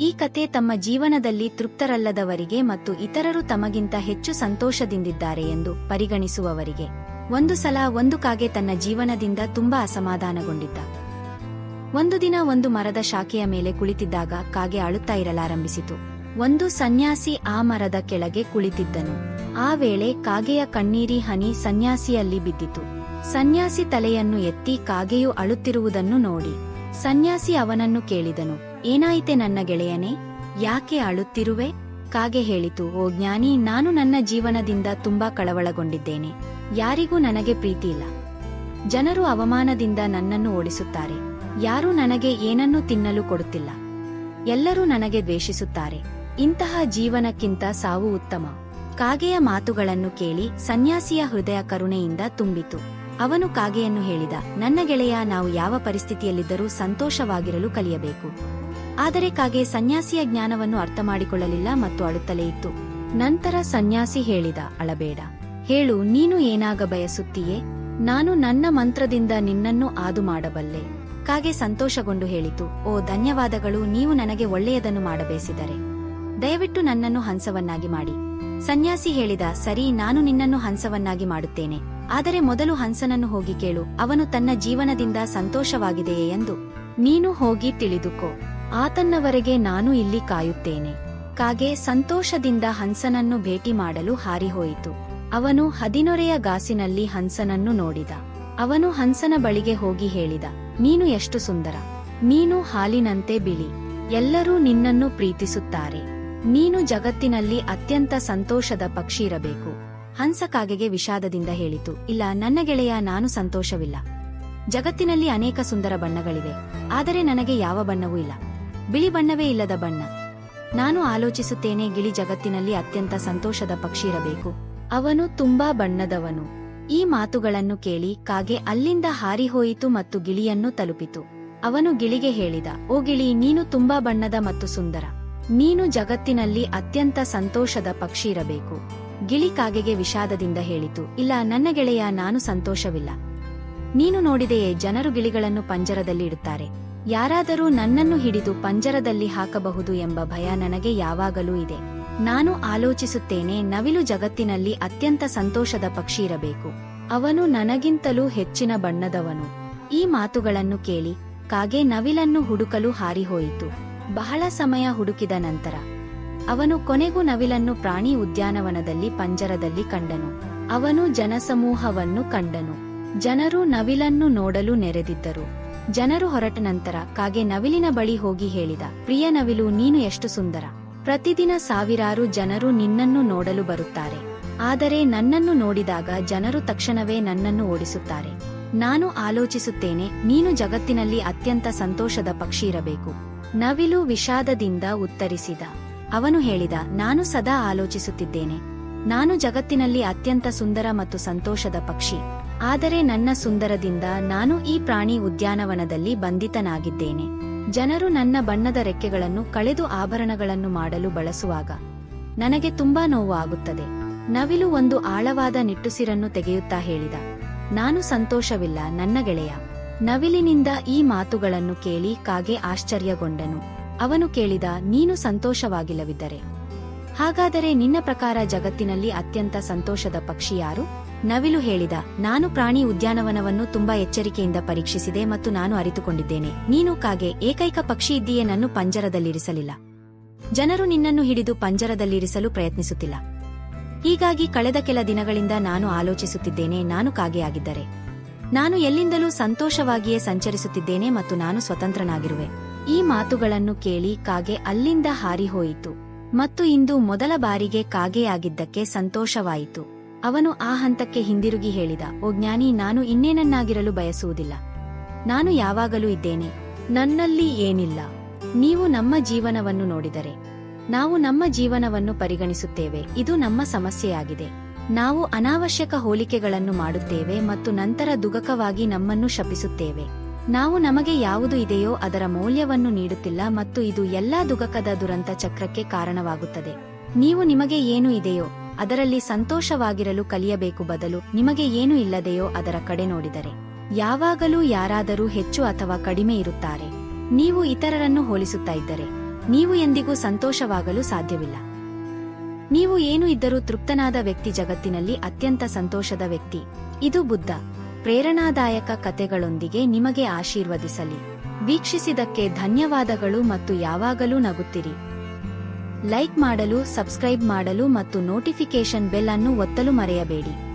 ಈ ಕತೆ ತಮ್ಮ ಜೀವನದಲ್ಲಿ ತೃಪ್ತರಲ್ಲದವರಿಗೆ ಮತ್ತು ಇತರರು ತಮಗಿಂತ ಹೆಚ್ಚು ಸಂತೋಷದಿಂದಿದ್ದಾರೆ ಎಂದು ಪರಿಗಣಿಸುವವರಿಗೆ. ಒಂದು ಸಲ ಒಂದು ಕಾಗೆ ತನ್ನ ಜೀವನದಿಂದ ತುಂಬಾ ಅಸಮಾಧಾನಗೊಂಡಿದ್ದ. ಒಂದು ದಿನ ಒಂದು ಮರದ ಶಾಖೆಯ ಮೇಲೆ ಕುಳಿತಿದ್ದಾಗ ಕಾಗೆ ಅಳುತ್ತಾ ಇರಲಾರಂಭಿಸಿತು. ಒಂದು ಸನ್ಯಾಸಿ ಆ ಮರದ ಕೆಳಗೆ ಕುಳಿತಿದ್ದನು. ಆ ವೇಳೆ ಕಾಗೆಯ ಕಣ್ಣೀರಿ ಹನಿ ಸನ್ಯಾಸಿಯಲ್ಲಿ ಬಿದ್ದಿತು. ಸನ್ಯಾಸಿ ತಲೆಯನ್ನು ಎತ್ತಿ ಕಾಗೆಯು ಅಳುತ್ತಿರುವುದನ್ನು ನೋಡಿ. ಸನ್ಯಾಸಿ ಅವನನ್ನು ಕೇಳಿದನು, ಏನಾಯಿತೆ ನನ್ನ ಗೆಳೆಯನೇ? ಯಾಕೆ ಅಳುತ್ತಿರುವೆ? ಕಾಗೆ ಹೇಳಿತು, ಓ ಜ್ಞಾನಿ, ನಾನು ನನ್ನ ಜೀವನದಿಂದ ತುಂಬಾ ಕಳವಳಗೊಂಡಿದ್ದೇನೆ. ಯಾರಿಗೂ ನನಗೆ ಪ್ರೀತಿ ಇಲ್ಲ ಜನರು ಅವಮಾನದಿಂದ ನನ್ನನ್ನು ಓಡಿಸುತ್ತಾರೆ. ಯಾರೂ ನನಗೆ ಏನನ್ನೂ ತಿನ್ನಲು ಕೊಡುತ್ತಿಲ್ಲ. ಎಲ್ಲರೂ ನನಗೆ ದ್ವೇಷಿಸುತ್ತಾರೆ. ಇಂತಹ ಜೀವನಕ್ಕಿಂತ ಸಾವು ಉತ್ತಮ. ಕಾಗೆಯ ಮಾತುಗಳನ್ನು ಕೇಳಿ ಸನ್ಯಾಸಿಯ ಹೃದಯ ಕರುಣೆಯಿಂದ ತುಂಬಿತು. ಅವನು ಕಾಗೆಯನ್ನು ಹೇಳಿದ, ನನ್ನ ಗೆಳೆಯ, ನಾವು ಯಾವ ಪರಿಸ್ಥಿತಿಯಲ್ಲಿದ್ದರೂ ಸಂತೋಷವಾಗಿರಲು ಕಲಿಯಬೇಕು. ಆದರೆ ಕಾಗೆ ಸನ್ಯಾಸಿಯ ಜ್ಞಾನವನ್ನು ಅರ್ಥ ಮಾಡಿಕೊಳ್ಳಲಿಲ್ಲ ಮತ್ತು ಅಳುತ್ತಲೇ ಇತ್ತು. ನಂತರ ಸನ್ಯಾಸಿ ಹೇಳಿದ, ಅಳಬೇಡ. ಹೇಳು, ನೀನು ಏನಾಗ ಬಯಸುತ್ತೀಯೇ? ನಾನು ನನ್ನ ಮಂತ್ರದಿಂದ ನಿನ್ನನ್ನು ಆದು ಮಾಡಬಲ್ಲೆ ಕಾಗೆ ಸಂತೋಷಗೊಂಡು ಹೇಳಿತು, ಓ ಧನ್ಯವಾದಗಳು, ನೀವು ನನಗೆ ಒಳ್ಳೆಯದನ್ನು ಮಾಡಬೇಸಿದರೆ. ದಯವಿಟ್ಟು ನನ್ನನ್ನು ಹಂಸವನ್ನಾಗಿ ಮಾಡಿ. ಸನ್ಯಾಸಿ ಹೇಳಿದ, ಸರಿ, ನಾನು ನಿನ್ನನ್ನು ಹಂಸವನ್ನಾಗಿ ಮಾಡುತ್ತೇನೆ. ಆದರೆ ಮೊದಲು ಹಂಸನನ್ನು ಹೋಗಿ ಕೇಳು, ಅವನು ತನ್ನ ಜೀವನದಿಂದ ಸಂತೋಷವಾಗಿದೆಯೇ ಎಂದು. ನೀನು ಹೋಗಿ ತಿಳಿದುಕೋ, ಆತನ್ನವರೆಗೆ ನಾನು ಇಲ್ಲಿ ಕಾಯುತ್ತೇನೆ. ಕಾಗೆ ಸಂತೋಷದಿಂದ ಹಂಸನನ್ನು ಭೇಟಿ ಮಾಡಲು ಹಾರಿಹೋಯಿತು. ಅವನು ಹದಿನೊರೆಯ ಗಾಸಿನಲ್ಲಿ ಹಂಸನನ್ನು ನೋಡಿದ. ಅವನು ಹಂಸನ ಬಳಿಗೆ ಹೋಗಿ ಹೇಳಿದ, ನೀನು ಎಷ್ಟು ಸುಂದರ. ನೀನು ಹಾಲಿನಂತೆ ಬಿಳಿ. ಎಲ್ಲರೂ ನಿನ್ನನ್ನು ಪ್ರೀತಿಸುತ್ತಾರೆ. ನೀನು ಜಗತ್ತಿನಲ್ಲಿ ಅತ್ಯಂತ ಸಂತೋಷದ ಪಕ್ಷಿ ಇರಬೇಕು. ಹಂಸ ಕಾಗೆಗೆ ವಿಷಾದದಿಂದ ಹೇಳಿತು. ಇಲ್ಲ, ನನ್ನ ಗೆಳೆಯ, ನಾನು ಸಂತೋಷವಿಲ್ಲ. ಜಗತ್ತಿನಲ್ಲಿ ಅನೇಕ ಸುಂದರ ಬಣ್ಣಗಳಿವೆ. ಆದರೆ ನನಗೆ ಯಾವ ಬಣ್ಣವೂ ಇಲ್ಲ. ಬಿಳಿ ಬಣ್ಣವೇ ಇಲ್ಲದ ಬಣ್ಣ. ನಾನು ಆಲೋಚಿಸುತ್ತೇನೆ, ಗಿಳಿ ಜಗತ್ತಿನಲ್ಲಿ ಅತ್ಯಂತ ಸಂತೋಷದ ಪಕ್ಷಿ ಇರಬೇಕು. ಅವನು ತುಂಬಾ ಬಣ್ಣದವನು. ಈ ಮಾತುಗಳನ್ನು ಕೇಳಿ ಕಾಗೆ ಅಲ್ಲಿಂದ ಹಾರಿಹೋಯಿತು ಮತ್ತು ಗಿಳಿಯನ್ನು ತಲುಪಿತು. ಅವನು ಗಿಳಿಗೆ ಹೇಳಿದ, ಓ ಗಿಳಿ, ನೀನು ತುಂಬಾ ಬಣ್ಣದ ಮತ್ತು ಸುಂದರ. ನೀನು ಜಗತ್ತಿನಲ್ಲಿ ಅತ್ಯಂತ ಸಂತೋಷದ ಪಕ್ಷಿ ಇರಬೇಕು. ಗಿಳಿ ಕಾಗೆಗೆ ವಿಷಾದದಿಂದ ಹೇಳಿತು, ಇಲ್ಲ, ನನ್ನ ಗೆಳೆಯ, ನಾನು ಸಂತೋಷವಿಲ್ಲ. ನೀನು ನೋಡಿದೆಯೇ, ಜನರು ಗಿಳಿಗಳನ್ನು ಪಂಜರದಲ್ಲಿ ಇಡುತ್ತಾರೆ. ಯಾರಾದರೂ ನನ್ನನ್ನು ಹಿಡಿದು ಪಂಜರದಲ್ಲಿ ಹಾಕಬಹುದು ಎಂಬ ಭಯ ನನಗೆ ಯಾವಾಗಲೂ ಇದೆ. ನಾನು ಆಲೋಚಿಸುತ್ತೇನೆ, ನವಿಲು ಜಗತ್ತಿನಲ್ಲಿ ಅತ್ಯಂತ ಸಂತೋಷದ ಪಕ್ಷಿ ಇರಬೇಕು. ಅವನು ನನಗಿಂತಲೂ ಹೆಚ್ಚಿನ ಬಣ್ಣದವನು. ಈ ಮಾತುಗಳನ್ನು ಕೇಳಿ ಕಾಗೆ ನವಿಲನ್ನು ಹುಡುಕಲು ಹಾರಿಹೋಯಿತು. ಬಹಳ ಸಮಯ ಹುಡುಕಿದ ನಂತರ ಅವನು ಕೊನೆಗೂ ನವಿಲನ್ನು ಪ್ರಾಣಿ ಉದ್ಯಾನವನದಲ್ಲಿ ಪಂಜರದಲ್ಲಿ ಕಂಡನು. ಅವನು ಜನಸಮೂಹವನ್ನು ಕಂಡನು. ಜನರು ನವಿಲನ್ನು ನೋಡಲು ನೆರೆದಿದ್ದರು. ಜನರು ಹೊರಟ ನಂತರ ಕಾಗೆ ನವಿಲಿನ ಬಳಿ ಹೋಗಿ ಹೇಳಿದ, ಪ್ರಿಯ ನವಿಲು, ನೀನು ಎಷ್ಟು ಸುಂದರ. ಪ್ರತಿದಿನ ಸಾವಿರಾರು ಜನರು ನಿನ್ನನ್ನು ನೋಡಲು ಬರುತ್ತಾರೆ. ಆದರೆ ನನ್ನನ್ನು ನೋಡಿದಾಗ ಜನರು ತಕ್ಷಣವೇ ನನ್ನನ್ನು ಓಡಿಸುತ್ತಾರೆ. ನಾನು ಆಲೋಚಿಸುತ್ತೇನೆ, ನೀನು ಜಗತ್ತಿನಲ್ಲಿ ಅತ್ಯಂತ ಸಂತೋಷದ ಪಕ್ಷಿ ಇರಬೇಕು ನವಿಲು ವಿಷಾದದಿಂದ ಉತ್ತರಿಸಿದ ಅವನು ಹೇಳಿದ, ನಾನು ಸದಾ ಆಲೋಚಿಸುತ್ತಿದ್ದೇನೆ. ನಾನು ಜಗತ್ತಿನಲ್ಲಿ ಅತ್ಯಂತ ಸುಂದರ ಮತ್ತು ಸಂತೋಷದ ಪಕ್ಷಿ. ಆದರೆ ನನ್ನ ಸುಂದರದಿಂದ ನಾನು ಈ ಪ್ರಾಣಿ ಉದ್ಯಾನವನದಲ್ಲಿ ಬಂಧಿತನಾಗಿದ್ದೇನೆ. ಜನರು ನನ್ನ ಬಣ್ಣದ ರೆಕ್ಕೆಗಳನ್ನು ಕಳೆದು ಆಭರಣಗಳನ್ನು ಮಾಡಲು ಬಳಸುವಾಗ ನನಗೆ ತುಂಬಾ ನೋವು ಆಗುತ್ತದೆ ನವಿಲು ಒಂದು ಆಳವಾದ ನಿಟ್ಟುಸಿರನ್ನು ತೆಗೆಯುತ್ತಾ ಹೇಳಿದ, ನಾನು ಸಂತೋಷವಿಲ್ಲ, ನನ್ನ ಗೆಳೆಯ. ನವಿಲಿನಿಂದ ಈ ಮಾತುಗಳನ್ನು ಕೇಳಿ ಕಾಗೆ ಆಶ್ಚರ್ಯಗೊಂಡನು. ಅವನು ಕೇಳಿದ, ನೀನು ಸಂತೋಷವಾಗಿಲ್ಲವಿದ್ದರೆ ಹಾಗಾದರೆ ನಿನ್ನ ಪ್ರಕಾರ ಜಗತ್ತಿನಲ್ಲಿ ಅತ್ಯಂತ ಸಂತೋಷದ ಪಕ್ಷಿ ಯಾರು? ನವಿಲು ಹೇಳಿದ, ನಾನು ಪ್ರಾಣಿ ಉದ್ಯಾನವನವನ್ನು ತುಂಬಾ ಎಚ್ಚರಿಕೆಯಿಂದ ಪರೀಕ್ಷಿಸಿದೆ ಮತ್ತು ನಾನು ಅರಿತುಕೊಂಡಿದ್ದೇನೆ. ನೀನು ಕಾಗೆ ಏಕೈಕ ಪಕ್ಷಿ ಇದ್ದೀಯೇ ನನ್ನ ಪಂಜರದಲ್ಲಿರಿಸಲಿಲ್ಲ. ಜನರು ನಿನ್ನನ್ನು ಹಿಡಿದು ಪಂಜರದಲ್ಲಿರಿಸಲು ಪ್ರಯತ್ನಿಸುತ್ತಿಲ್ಲ. ಹೀಗಾಗಿ ಕಳೆದ ಕೆಲ ದಿನಗಳಿಂದ ನಾನು ಆಲೋಚಿಸುತ್ತಿದ್ದೇನೆ, ನಾನು ಕಾಗೆಯಾಗಿದ್ದರೆ ನಾನು ಎಲ್ಲಿಂದಲೂ ಸಂತೋಷವಾಗಿಯೇ ಸಂಚರಿಸುತ್ತಿದ್ದೇನೆ ಮತ್ತು ನಾನು ಸ್ವತಂತ್ರನಾಗಿರುವೆ. ಈ ಮಾತುಗಳನ್ನು ಕೇಳಿ ಕಾಗೆ ಅಲ್ಲಿಂದ ಹಾರಿಹೋಯಿತು. ಮತ್ತು ಇಂದು ಮೊದಲ ಬಾರಿಗೆ ಕಾಗೆಯಾಗಿದ್ದಕ್ಕೆ ಸಂತೋಷವಾಯಿತು. ಅವನು ಆ ಹಂತಕ್ಕೆ ಹಿಂದಿರುಗಿ ಹೇಳಿದ, ಓ ಜ್ಞಾನಿ, ನಾನು ಇನ್ನೇನನ್ನಾಗಿರಲು ಬಯಸುವುದಿಲ್ಲ. ನಾನು ಯಾವಾಗಲೂ ಇದ್ದೇನೆ. ನನ್ನಲ್ಲಿ ಏನಿಲ್ಲ. ನೀವು ನಮ್ಮ ಜೀವನವನ್ನು ನೋಡಿದರೆ. ನಾವು ನಮ್ಮ ಜೀವನವನ್ನು ಪರಿಗಣಿಸುತ್ತೇವೆ. ಇದು ನಮ್ಮ ಸಮಸ್ಯೆಯಾಗಿದೆ. ನಾವು ಅನಾವಶ್ಯಕ ಹೋಲಿಕೆಗಳನ್ನು ಮಾಡುತ್ತೇವೆ ಮತ್ತು ನಂತರ ದುಗಕವಾಗಿ ನಮ್ಮನ್ನು ಶಪಿಸುತ್ತೇವೆ. ನಾವು ನಮಗೆ ಯಾವುದು ಇದೆಯೋ ಅದರ ಮೌಲ್ಯವನ್ನು ನೀಡುತ್ತಿಲ್ಲ ಮತ್ತು ಇದು ಎಲ್ಲಾ ದುಗಕದ ದುರಂತ ಚಕ್ರಕ್ಕೆ ಕಾರಣವಾಗುತ್ತದೆ. ನೀವು ನಿಮಗೆ ಏನು ಇದೆಯೋ ಅದರಲ್ಲಿ ಸಂತೋಷವಾಗಿರಲು ಕಲಿಯಬೇಕು ಬದಲು ನಿಮಗೆ ಏನು ಇಲ್ಲದೆಯೋ ಅದರ ಕಡೆ ನೋಡಿದರೆ. ಯಾವಾಗಲೂ ಯಾರಾದರೂ ಹೆಚ್ಚು ಅಥವಾ ಕಡಿಮೆ ಇರುತ್ತಾರೆ. ನೀವು ಇತರರನ್ನು ಹೋಲಿಸುತ್ತಾ ಇದ್ದರೆ. ನೀವು ಎಂದಿಗೂ ಸಂತೋಷವಾಗಲು ಸಾಧ್ಯವಿಲ್ಲ. ನೀವು ಏನು ಇದ್ದರೂ ತೃಪ್ತನಾದ ವ್ಯಕ್ತಿ ಜಗತ್ತಿನಲ್ಲಿ ಅತ್ಯಂತ ಸಂತೋಷದ ವ್ಯಕ್ತಿ. ಇದು ಬುದ್ಧ. ಪ್ರೇರಣಾದಾಯಕ ಕತೆಗಳೊಂದಿಗೆ ನಿಮಗೆ ಆಶೀರ್ವದಿಸಲಿ. ವೀಕ್ಷಿಸಿದಕ್ಕೆ ಧನ್ಯವಾದಗಳು ಮತ್ತು ಯಾವಾಗಲೂ ನಗುತ್ತಿರಿ. ಲೈಕ್ ಮಾಡಲು, ಸಬ್ಸ್ಕ್ರೈಬ್ ಮಾಡಲು ಮತ್ತು ನೋಟಿಫಿಕೇಷನ್ ಬೆಲ್ ಅನ್ನು ಒತ್ತಲು ಮರೆಯಬೇಡಿ.